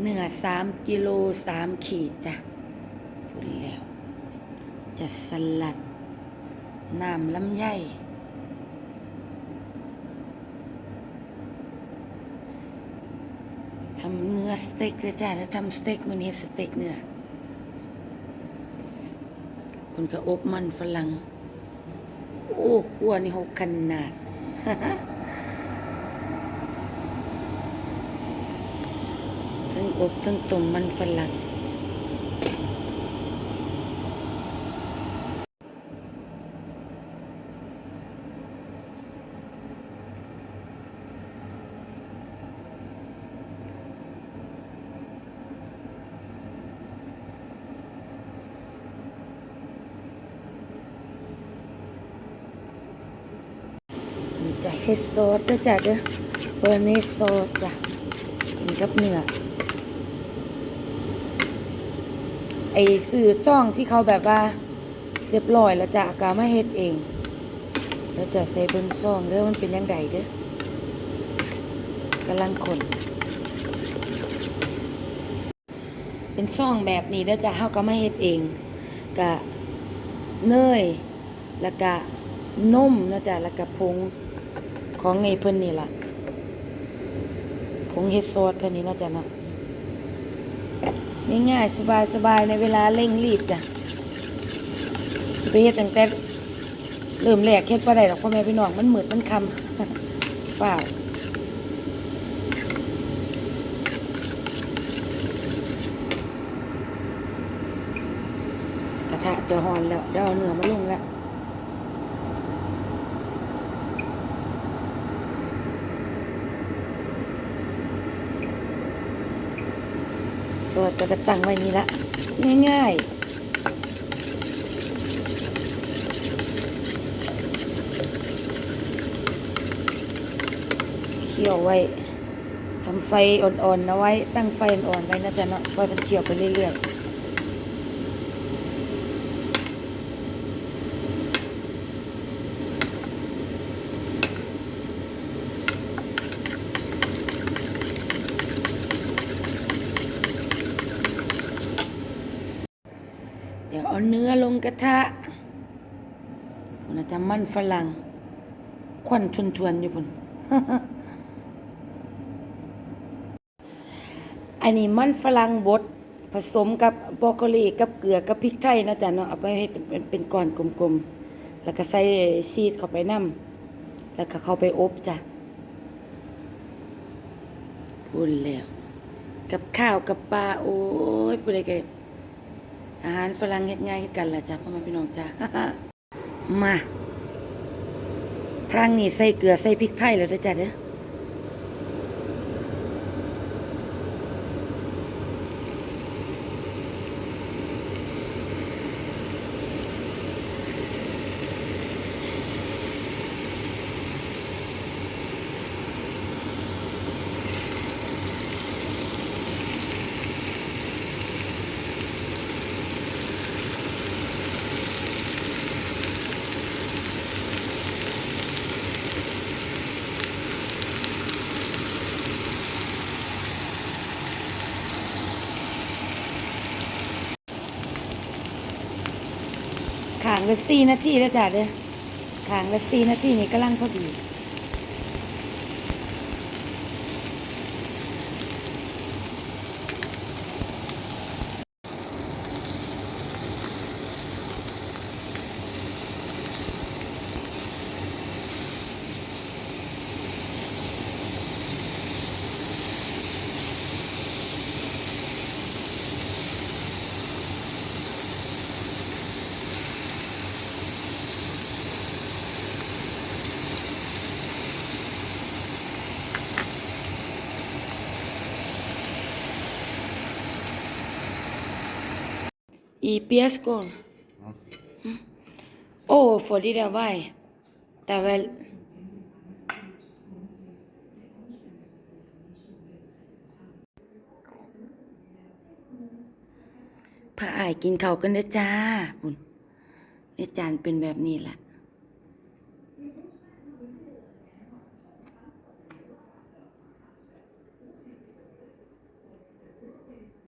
เนื้อสามกิโลสามขีดจ้ะพูดแล้ว จะสลัดน้ำลำไยทำเนื้อสเต็กเลยจ้ะแล้วทำสเต็กมันเนี้สเต็กเนื้อคุณก็อบมันฝรั่ง โอ้ครัวนี่หกขนาด ทั้ง อบทั้งต้มมันฝรั่งนี่จ้ะเฮดซอสเด้อจ้ะเด้อเบอร์เนสซอสจ้ะกินกับเนื้อ ไอ้สื่อซ่องที่เขาแบบว่าเรียบร้อยแล้วจ้ะกามาเฮ็ดเองเราจะใส่เบิ่งซ่องเด้อมันเป็นยังไงเด้อกำลังคนเป็นซ่องแบบนี้เด้อจะเฮาก็มาเฮ็ดเองกะเนยแล้วก็นมนะจ้ะแล้วก็ผงของไอ้เพิ่นนี่ล่ะผงเฮ็ดซอสเพิ่นนี่นาะจ้ะเนาะ ง่ายๆสบายๆในเวลาเร่งรีบจ้ะจะไปเฮ็ดตั้งแต่เริ่มแรกเฮ็ดบ่ได้ดอกพ่อแม่พี่น้องมันมืดมันคำฝ้าวกระทะจะหอนแล้วเดี๋ยวเอาเนื้อมาลงแล้ว สวจะกระตั้งไว้นี่ละ ง่ายๆ เคี่ยวไว้ทำไฟอ่อนๆนะไว้ ตั้งไฟอ่อนๆไว้นะจ๊ะเนาะไว้มันเคี่ยวไปเรื่อยๆ เดี๋ยวเอาเนื้อลงกระทะคุณอาจจะมันฝรั่ง ควันทวนอยู่พุ่นอันนี้มันฝรั่งบดผสมกับบรอกโคลีกับเกลือกับพริกไทยนะจ๊ะเนาะเอาไปให้เป็นเป็นก้อนกลมๆ แล้วก็ใส่ชีสเข้าไปน้ำแล้วก็เข้าไปอบจ้ะพูดแล้ว กับข้าวกับปลาโอ้ยพูดอะไรกัน อาหารฝรั่งเฮ็ดง่ายคือกันล่ะจ้ะพ่อแม่พี่น้องจ้ะมาทางนี้ใส่เกลือใส่พริกไทยแล้วจ้ะเด้อ ขางละสี่นาทีแล้วจ้ะเด้อขางละสี่นาทีนี่กำลังพอดี y piasco. Oh, Florida vai. Tava พาอายกินข้าวกันนะจ้าปุ่นในจานเป็นแบบนี้แหละ